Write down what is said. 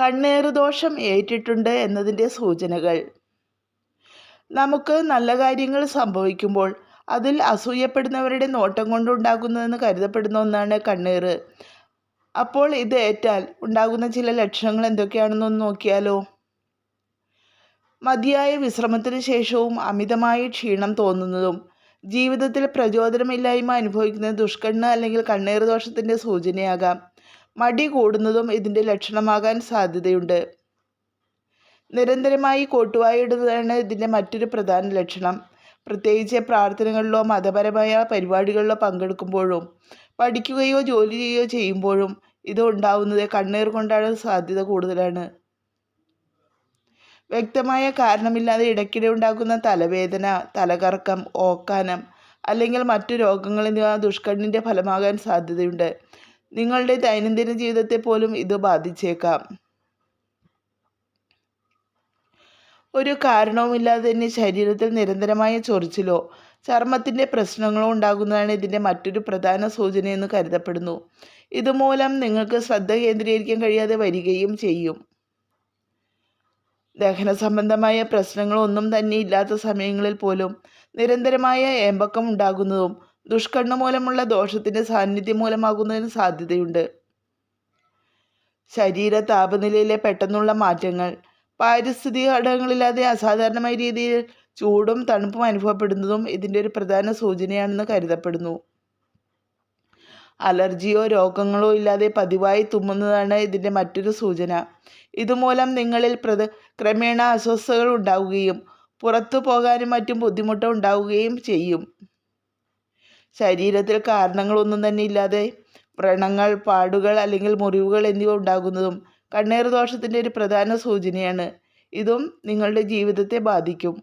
കണ്ണേറ് ദോഷം ഏറ്റിട്ടുണ്ട് എന്നതിന്റെ സൂചനകൾ. നമുക്ക് നല്ല കാര്യങ്ങൾ സംഭവിക്കുമ്പോൾ അതിൽ അസൂയപ്പെടുന്നവരുടെ നോട്ടം കൊണ്ടുണ്ടാകുന്നതെന്ന് കരുതപ്പെടുന്ന ഒന്നാണ് കണ്ണീറ്. അപ്പോൾ ഇത് ഏറ്റാൽ ഉണ്ടാകുന്ന ചില ലക്ഷണങ്ങൾ എന്തൊക്കെയാണെന്നൊന്ന് നോക്കിയാലോ? മതിയായ വിശ്രമത്തിന് ശേഷവും അമിതമായ ക്ഷീണം തോന്നുന്നതും ജീവിതത്തിൽ പ്രചോദനമില്ലായ്മ അനുഭവിക്കുന്ന ദുഷ്കണ്ണ് അല്ലെങ്കിൽ കണ്ണീർ ദോഷത്തിന്റെ സൂചനയാകാം. മടി കൂടുന്നതും ഇതിന്റെ ലക്ഷണമാകാൻ സാധ്യതയുണ്ട്. നിരന്തരമായി കോട്ടുവായിടുന്നതാണ് ഇതിന്റെ മറ്റൊരു പ്രധാന ലക്ഷണം. പ്രത്യേകിച്ച് പ്രാർത്ഥനകളിലോ മതപരമായ പരിപാടികളിലോ പങ്കെടുക്കുമ്പോഴും പഠിക്കുകയോ ജോലി ചെയ്യുകയോ ചെയ്യുമ്പോഴും ഇത് ഉണ്ടാവുന്നത് കണ്ണീർ കൊണ്ടാണ് സാധ്യത കൂടുതലാണ്. വ്യക്തമായ കാരണമില്ലാതെ ഇടയ്ക്കിടെ ഉണ്ടാകുന്ന തലവേദന തലകറക്കം ഓക്കാനം അല്ലെങ്കിൽ മറ്റു രോഗങ്ങൾ എന്നിവ ദുഷ്കണ്ണിന്റെ ഫലമാകാൻ സാധ്യതയുണ്ട്. നിങ്ങളുടെ ദൈനംദിന ജീവിതത്തെ പോലും ഇത് ബാധിച്ചേക്കാം. ഒരു കാരണവുമില്ലാതെ തന്നെ ശരീരത്തിൽ നിരന്തരമായ ചൊറിച്ചിലോ ചർമ്മത്തിന്റെ പ്രശ്നങ്ങളോ ഉണ്ടാകുന്നതാണ് ഇതിന്റെ മറ്റൊരു പ്രധാന സൂചനയെന്ന് കരുതപ്പെടുന്നു. ഇതുമൂലം നിങ്ങൾക്ക് ശ്രദ്ധ കേന്ദ്രീകരിക്കാൻ കഴിയാതെ വരികയും ചെയ്യും. ദഹന സംബന്ധമായ പ്രശ്നങ്ങളൊന്നും തന്നെ ഇല്ലാത്ത സമയങ്ങളിൽ പോലും നിരന്തരമായ ഏമ്പക്കം ഉണ്ടാകുന്നതും ദുഷ്കണ്ണു മൂലമുള്ള ദോഷത്തിന്റെ സാന്നിധ്യം മൂലമാകുന്നതിന് സാധ്യതയുണ്ട്. ശരീര താപനിലയിലെ പെട്ടെന്നുള്ള മാറ്റങ്ങൾ പാരിസ്ഥിതിക ഘടകങ്ങളില്ലാതെ അസാധാരണമായ രീതിയിൽ ചൂടും തണുപ്പും അനുഭവപ്പെടുന്നതും ഇതിന്റെ ഒരു പ്രധാന സൂചനയാണെന്ന് കരുതപ്പെടുന്നു. അലർജിയോ രോഗങ്ങളോ ഇല്ലാതെ പതിവായി തുമ്മുന്നതാണ് ഇതിന്റെ മറ്റൊരു സൂചന. ഇതുമൂലം നിങ്ങളിൽ പ്രത ക്രമേണ അസ്വസ്ഥതകൾ ഉണ്ടാവുകയും പുറത്തു പോകാനും മറ്റും ബുദ്ധിമുട്ട് ഉണ്ടാവുകയും ചെയ്യും. ശരീരത്തിൽ കാരണങ്ങളൊന്നും തന്നെ ഇല്ലാതെ വ്രണങ്ങൾ പാടുകൾ അല്ലെങ്കിൽ മുറിവുകൾ എന്നിവ ഉണ്ടാകുന്നതും കണ്ണീർ ദോഷത്തിന്റെ ഒരു പ്രധാന സൂചനയാണ്. ഇതും നിങ്ങളുടെ ജീവിതത്തെ ബാധിക്കും.